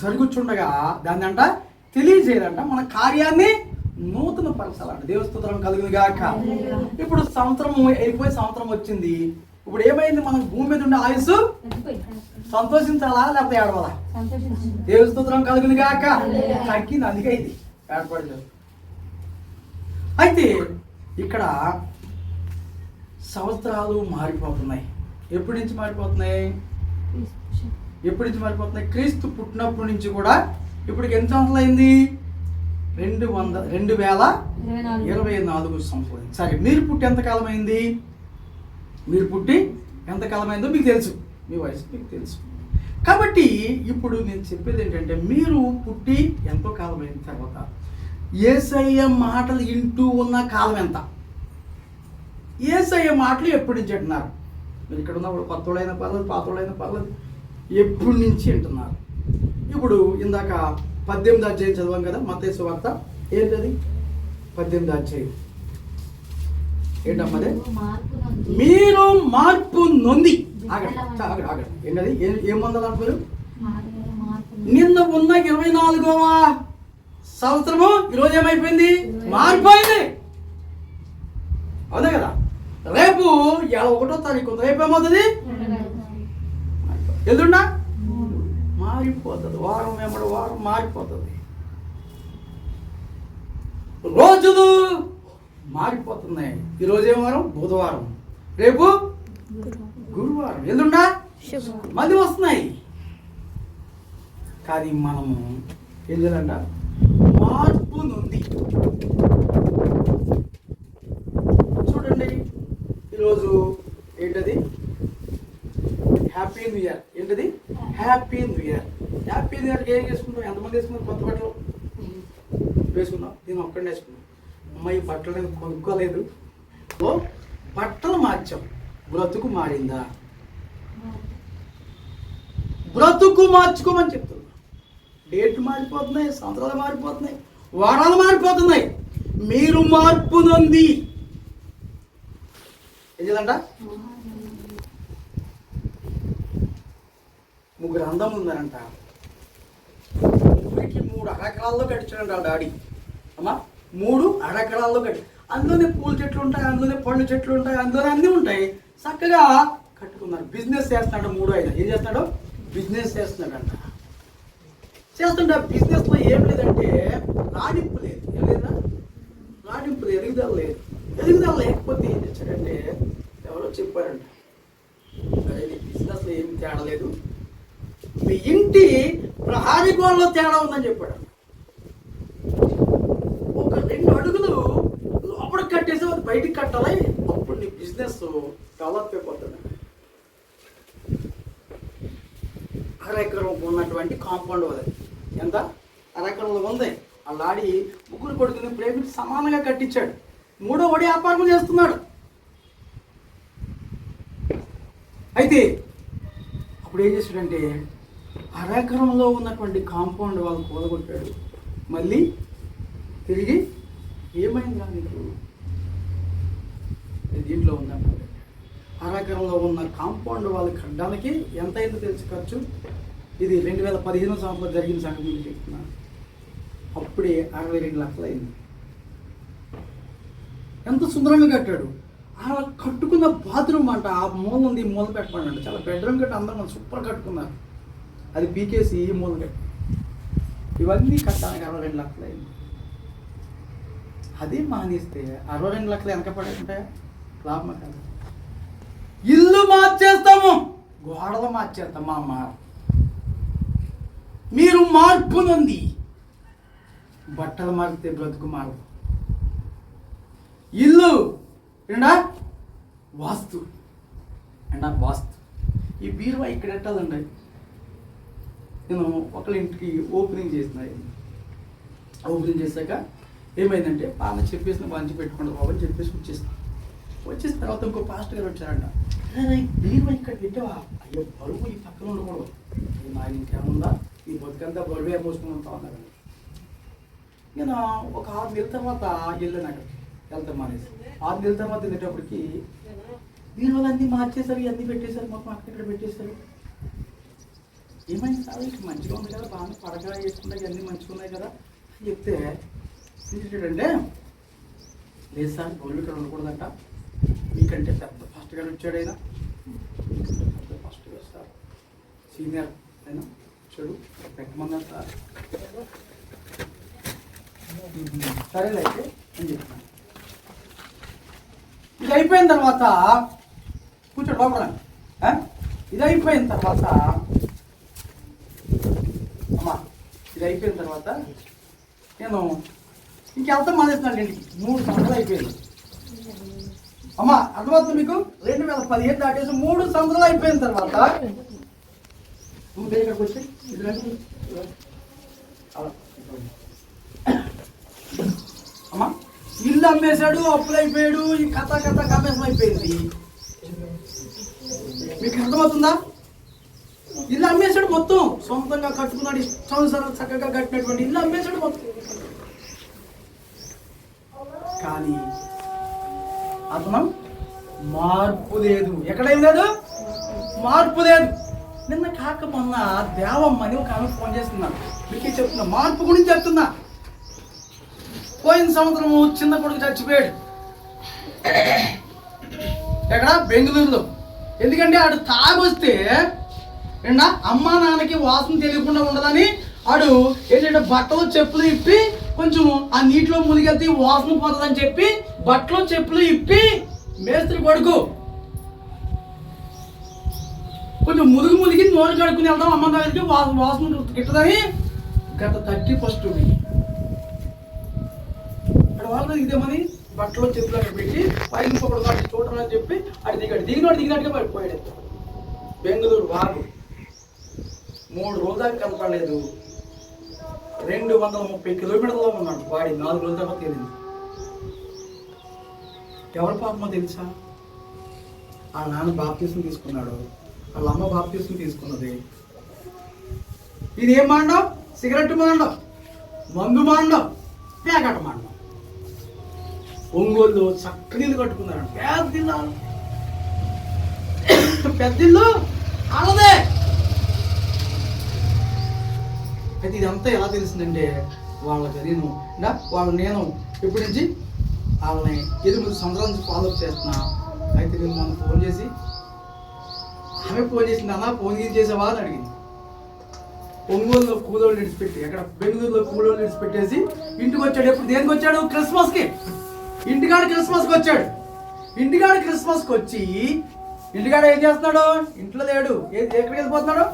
జరుగుచుండగా దాన్ని అంట తెలియజేయాలంట. మన కార్యాన్ని నూతన పరచాలంట. దేవస్తోత్రం కలుగును గాక ఇప్పుడు సంవత్సరం అయిపోయి సంవత్సరం వచ్చింది. ఇప్పుడు ఏమైంది? మనకు భూమి మీద ఉండే ఆయుస్సు సంతోషించాలా? లేకపోతే ఏడవాలా? దేవస్తోత్రం కలుగును గాక తగ్గింది. అందుకే ఇది. అయితే ఇక్కడ సంవత్సరాలు మారిపోతున్నాయి. ఎప్పటి నుంచి మారిపోతున్నాయి? ఎప్పటి నుంచి మారిపోతున్నాయి? క్రీస్తు పుట్టినప్పటి నుంచి కూడా ఇప్పటికి ఎన్ని సంవత్సరాలు అయింది? రెండు వంద రెండు వేల ఇరవై నాలుగు. సంవత్సరాలు సరే మీరు పుట్టి ఎంతకాలం అయింది? మీరు పుట్టి ఎంతకాలం అయిందో మీకు తెలుసు. మీ వయసు మీకు తెలుసు. కాబట్టి ఇప్పుడు నేను చెప్పేది ఏంటంటే మీరు పుట్టి ఎంతో కాలం అయిన తర్వాత ఏసయ్య మాటలు వింటూ ఉన్న కాలం ఎంత? ఏసయ్య మాటలు ఎప్పటి నుంచి వింటున్నారు మీరు ఇక్కడ ఉన్నప్పుడు కొత్తోడైనా పర్లేదు పాతోడైనా పర్లేదు. ఎప్పటి నుంచి వింటున్నారు ఇప్పుడు ఇందాక పద్దెనిమిది అధ్యాయం చదివాం కదా మతేశ్వ వార్త. ఏంటది? పద్దెనిమిది అధ్యాయం. ఏంటమ్మదే? మీరు మార్పు నొంది. ఆగండి ఆగండి ఏంటది? ఏం పొందాలంట మీరు నిన్న ఉన్న ఇరవై నాలుగవ సంవత్సరము ఈరోజు ఏమైపోయింది? మారిపోయింది అవునా కదా? రేపు ఇలా ఒకటో తారీఖు. రేపు ఏమవుతుంది? ఎల్లుండా మారిపోతుంది. వారం వెంబడి వారం మారిపోతుంది. రోజులు మారిపోతున్నాయి. ఈరోజు ఏం వారం? బుధవారం. రేపు గురువారం. ఎల్లుండా మళ్ళీ వస్తున్నాయి. కానీ మనము చేయాలంట? మార్పు నుండి చూడండి ఈరోజు ఏంటది? హ్యాపీ న్యూ ఇయర్ ఏంటది? Happy new year happy new ఇయర్కి ఏం చేసుకున్నాం ఎంతమంది వేసుకున్నాం కొత్త బట్టలు? వేసుకున్నాం. నేను ఒక్కడే వేసుకున్నాను అమ్మాయి బట్టలు నేను కొనుక్కోలేదు. ఓ బట్టలు మార్చాం. బ్రతుకు మారిందా? బ్రతుకు మార్చుకోమని చెప్తున్నా. డేట్ మారిపోతున్నాయి సంవత్సరాలు మారిపోతున్నాయి వారాలు మారిపోతున్నాయి. మీరు మార్పు నొంది. ఏం ముగ్గురు అందం ఉందనంట. ముగ్గురికి మూడు అరకరాల్లో కట్టించాడంట ఆ డాడీ. అమ్మా మూడు అరకరాల్లో కట్టి అందులోనే పూల చెట్లు ఉంటాయి అందులోనే పళ్ళు చెట్లు ఉంటాయి అందులోనే అన్నీ ఉంటాయి. చక్కగా కట్టుకున్నారు. బిజినెస్ చేస్తున్నాడు మూడు ఆయన. ఏం చేస్తున్నాడు? బిజినెస్ చేస్తున్నాడంట. చేస్తుంటే ఆ బిజినెస్లో ఏం లేదంటే రాణింపు లేదు. ఏం లేదా? రాణింపు లేదు. ఎదుగుదల లేదు. ఎదుగుదల లేకపోతే ఏం చేశాడంటే ఎవరో చెప్పారంట. అదే బిజినెస్లో ఏం తేడా లేదు. మీ ఇంటి ప్రహారీ గోడలో తేడా ఉందని చెప్పాడు. ఒక రెండు అడుగులు లోపల కట్టేసి అది బయటికి కట్టాలి అప్పుడు నీ బిజినెస్ డెవలప్ అయిపోతుంది అరెకరం ఉన్నటువంటి కాంపౌండ్ అది. ఎంత? అరెకరంలో ఉంది. ఆ లాడి ముగ్గురు కొడుకుని ప్రేమికి సమానంగా కట్టించాడు. మూడో వడి వ్యాపారం చేస్తున్నాడు. అయితే అప్పుడు ఏం చేశాడంటే అరెకరంలో ఉన్నటువంటి కాంపౌండ్ వాళ్ళు కూలగొట్టాడు. మళ్ళీ తిరిగి ఏమైందా నీకు? దీంట్లో ఉందంట అరెకరంలో ఉన్న కాంపౌండ్ వాళ్ళు కట్టడానికి ఎంత అయిందో తెలుసు ఖర్చు? ఇది రెండు వేల పదిహేను సంవత్సరంలో జరిగిన సంగతి నేను చెప్తున్నాను అప్పుడే అరవై రెండు లక్షలు అయింది. ఎంత సుందరంగా కట్టాడు. అలా కట్టుకున్న బాత్రూమ్ అంట ఆ మూల ఉంది మూల పెట్టమన్నాడు చాలా బెడ్రూమ్ కట్టి అందరం సూపర్ కట్టుకున్నారు. అది పీకేసి ఈ ఇవన్నీ కట్టడానికి అరవై రెండు లక్షలు అయింది. అది మానేస్తే అరవై రెండు లక్షలు వెనక పడేకుంటే లాభం కాదు. ఇల్లు మార్చేస్తాము గోడలు మార్చేస్తాము మా మీరు మార్పు నుండి బట్టలు మారితే బ్రతుకు మారదు. ఇల్లు ఏంటా? వాస్తు. అండ్ వాస్తు. ఈ బీరువా ఇక్కడ ఎట్టాలండి నేను ఒకళ్ళ ఇంటికి ఓపెనింగ్ చేసిన. ఓపెనింగ్ చేశాక ఏమైందంటే బాగా చెప్పేసిన మంచి పెట్టుకోండి బాబు అని చెప్పేసి వచ్చేస్తాను వచ్చేసిన తర్వాత ఇంకో పాస్టర్ గారు వచ్చారంట. బీరువా ఇక్కడ పెట్టావా? అయ్యో బరువు ఈ పక్కన ఉండకూడదు. "ఏ, నా ఇంకేముందా? ఈ బతుకంతా బరువే మోసుకుని ఉంటా అన్నారు నేను ఒక ఆరు నెలల తర్వాత వెళ్ళాను అక్కడికి వెళ్తాం మానేసి. ఆరు నెలల తర్వాత వెళ్ళేటప్పటికి బీరువాలు అన్నీ మార్చేశారు ఇవన్నీ పెట్టేశారు మొత్తం అక్కడ ఇక్కడ పెట్టేశారు. ఏమైంది సార్ ఇది మంచిగా ఉంది కదా బాగా పడగా వేసుకుంటే ఇవన్నీ మంచిగా ఉన్నాయి కదా అని చెప్తే చూడండి. లేదు సార్ గోల్డ్ ఇక్కడ ఉండకూడదంట. మీకంటే పెద్ద ఫస్ట్ గారు వచ్చాడు అయినా పెద్ద ఫస్ట్ గారు సార్. సీనియర్ అయినా వచ్చాడు. పెట్టమన్నారు సార్. సరేలే అయితే అని చెప్తున్నాను ఇది అయిపోయిన తర్వాత కూర్చోడు లోపల. ఇది అయిపోయిన తర్వాత అమ్మా ఇది అయిపోయిన తర్వాత నేను ఇంకెళ్తాం మానేస్తున్నాను ఇంటికి మూడు సంవత్సరాలు అయిపోయింది. అమ్మా అర్థమవుతుంది మీకు? రెండు వేల పదిహేను దాటేసి మూడు సంవత్సరాలు అయిపోయిన తర్వాత నువ్వు ఇక్కడికి వచ్చి అమ్మా ఇల్లు అమ్మేశాడు అప్పులు అయిపోయాడు ఈ కథ కథ కమేసం అయిపోయింది. మీకు అర్థమవుతుందా? ఇల్లు అమ్మేశాడు మొత్తం. సొంతంగా కట్టుకున్నాడు ఇష్టానుసారం చక్కగా కట్టినటువంటి ఇల్లు అమ్మేశాడు మొత్తం. కానీ అతను మార్పు లేదు. ఎక్కడేం లేదు మార్పు లేదు. నిన్న కాక మొన్న దేవమ్మని ఒక ఆమె ఫోన్ చేస్తున్నాను మీకే చెప్తున్నా మార్పు గురించి చెప్తున్నా. పోయిన సంవత్సరము చిన్న కొడుకు చచ్చిపోయాడు. ఎక్కడ? బెంగళూరులో. ఎందుకంటే ఆడు తాగొస్తే ఏంటా? అమ్మా నాన్నకి వాసన తెలియకుండా ఉండదని ఆడు ఏంటంటే బట్టలు చెప్పులు ఇప్పి కొంచెం ఆ నీటిలో మునిగెళ్తే వాసన పోతుందని చెప్పి బట్టలు చెప్పులు ఇప్పి మేస్త్రి కొడుకు కొంచెం ముదుగు ముదిగి నోరు కడుక్కుని వెళ్దాం అమ్మ దగ్గరికి వాసన వాసన గిట్టదని గత థర్టీ ఫస్ట్ అక్కడ వాళ్ళు ఇదేమని బట్టలు చెప్పులు అక్కడ పెట్టి పైన ఇంకొకటి వాటి చూడాలని చెప్పి అటు దిగాడు. దిగినాడు దిగినట్టుగా పడిపోయాడు బెంగళూరు వాగు. మూడు రోజులు దాకా కనపడలేదు రెండు వందల ముప్పై కిలోమీటర్లో ఉన్నాడు. వాడి నాలుగు రోజుల తర్వాత తేలింది ఎవరి పాపమో తెలుసా? ఆ నాన్న బాప్తీసం తీసుకున్నాడు. వాళ్ళ అమ్మ బాప్తీసం తీసుకున్నది. ఇది ఏం మాండం? సిగరెట్ మాండం? మందు మాండం? పేకట మాండం? ఒంగోలు చక్కనీళ్ళు కట్టుకున్నాడు పెద్ద ఇల్లు? పెద్ద ఇల్లు? వాళ్ళదే అయితే ఇదంతా ఎలా తెలిసిందంటే వాళ్ళకి నేను వాళ్ళు నేను ఇప్పటి నుంచి వాళ్ళని ఎనిమిది సంవత్సరాల నుంచి ఫాలో చేస్తున్నా. అయితే నేను మొన్న ఫోన్ చేసి ఆమె ఫోన్ చేసింది అన్న ఫోన్ చేసి చేసావా? అని అడిగింది. ఒంగోలులో కూలోళ్ళు విడిచిపెట్టి అక్కడ బెంగళూరులో కూలోళ్ళు విడిచిపెట్టేసి ఇంటికి వచ్చాడు. ఎప్పుడు దేనికి వచ్చాడు? క్రిస్మస్కి ఇంటికాడ క్రిస్మస్కి వచ్చాడు. ఇంటికాడ క్రిస్మస్కి వచ్చి ఇంటికాడ ఏం చేస్తున్నాడు? ఇంట్లో లేడు. ఏ ఎక్కడికి వెళ్ళిపోతున్నాడు?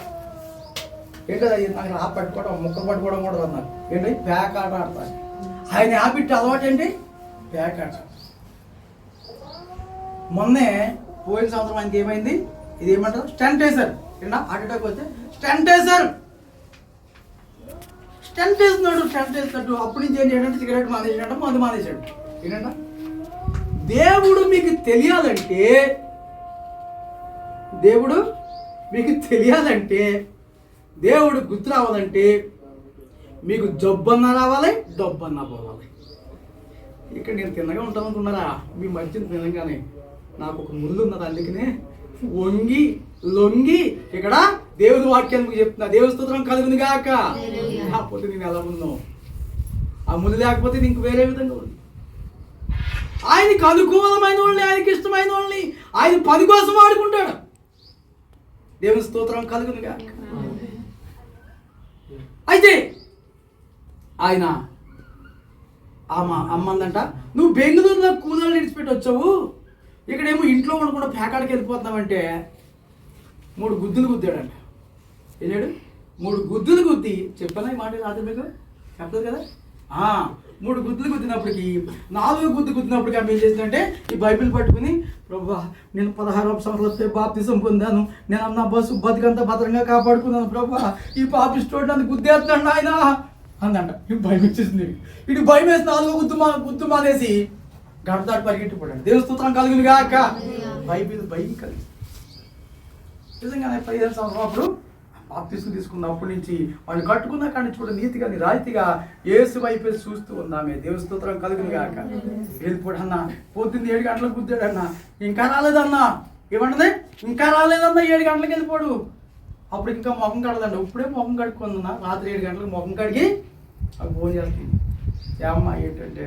ఏంటో నాకు రా పట్టుకోవడం ముక్కలు పట్టుకోవడం కూడా అన్నారు నాకు. ఏంటి? ప్యాక్ ఆట ఆడతాను. ఆయన హ్యాబిట్ అలవాటు ఏంటి? ప్యాక్ ఆట. మొన్నే పోయిన సంవత్సరం ఆయనకి ఏమైంది? ఇది ఏమంటారు? స్టంట్ ఏంటో? ఏంటా హార్ట్ అటాక్ వస్తే స్టంట్ వేశారు స్టంట్ వేస్తున్నాడు స్టెంట్ వేసినట్టు అప్పుడు నుంచి ఏం చేయడంటే సిగరెట్ మానేసాడు మందు మానేశాడు. ఏంటంట? దేవుడు మీకు తెలియాలంటే దేవుడు మీకు తెలియాలంటే దేవుడు గుర్తు రావాలంటే మీకు జబ్బన్నా రావాలి డబ్బన్నా పోవాలి. ఇక్కడ నేను తిన్నగా ఉంటాను అనుకున్నారా మీ మధ్యన తినగానే నాకు ఒక ముళ్ళు ఉన్నది అందుకనే వంగి లొంగి ఇక్కడ దేవుని వాక్యానికి చెప్తున్నా. దేవుని స్తోత్రం కలుగును గాక. కాకపోతే నేను ఎలా ఉన్నావు ఆ ముళ్ళు లేకపోతే నీకు వేరే విధంగా ఉంది ఆయనకి అనుకూలమైన వాళ్ళని ఆయనకి ఇష్టమైన వాళ్ళని ఆయన పని కోసం వాడుకుంటాడు. దేవుని స్తోత్రం కలుగును గాక. అయితే ఆయన ఆమె అమ్మందంట నువ్వు బెంగళూరులో కూలర్లు విడిచిపెట్టి వచ్చావు? ఇక్కడేమో ఇంట్లో ఉండకుండా ప్యాకాడికి వెళ్ళిపోతున్నావంటే. మూడు గుద్దులు గుద్దాడంట. వెళ్ళాడు మూడు గుద్దులు గుద్ది చెప్పాలా ఈ మాట రాదు మీకు? చెప్పదు కదా? మూడు గుద్దులు గుద్దినప్పటికి నాలుగు గుద్దు గుద్దినప్పటికి ఆమె ఏం చేసిందంటే ఈ బైబిల్ పట్టుకుని ప్రభా నేను పదహారు సంవత్సరాలు బాప్తిసం పొందాను. నేను నా బస్సు బతుకంతా భద్రంగా కాపాడుకున్నాను ప్రభా. ఈ పాపిస్టోడు నన్ను గుద్దేస్తున్నాడు ఆయన అందంట. ఇటు భయం వచ్చేసింది. ఇటు భయం వేసి నాలుగో గుద్దు మా గుద్దు మానేసి గడదాటి పరిగెట్టిపోయాడు దేవస్తోత్రం కలుగును గాక బైబిల్ భయం కలిగి నిజంగానే పదిహేను సంవత్సరం అప్పుడు బాప్తీసులు తీసుకున్నప్పటి నుంచి వాళ్ళు కట్టుకున్న కాడి నుంచి కూడా నీతిగా నిరాయితీగా ఏసు వైపు చూస్తూ ఉందామే దేవస్తోత్రం కలుగును గాక. వెళ్ళిపోడు అన్న? పొద్దున్న ఏడు గంటలకు గుద్దాడన్న? ఇంకా రాలేదన్నా? ఏమంటది? ఇంకా రాలేదన్నా ఏడు గంటలకు వెళ్ళిపోడు అప్పుడు ఇంకా ముఖం కడదండి ఇప్పుడే ముఖం కడుక్కుందా రాత్రి ఏడు గంటలకు ముఖం కడిగి ఆ ఫోన్ చేస్తుంది. ఏమ్మా ఏంటంటే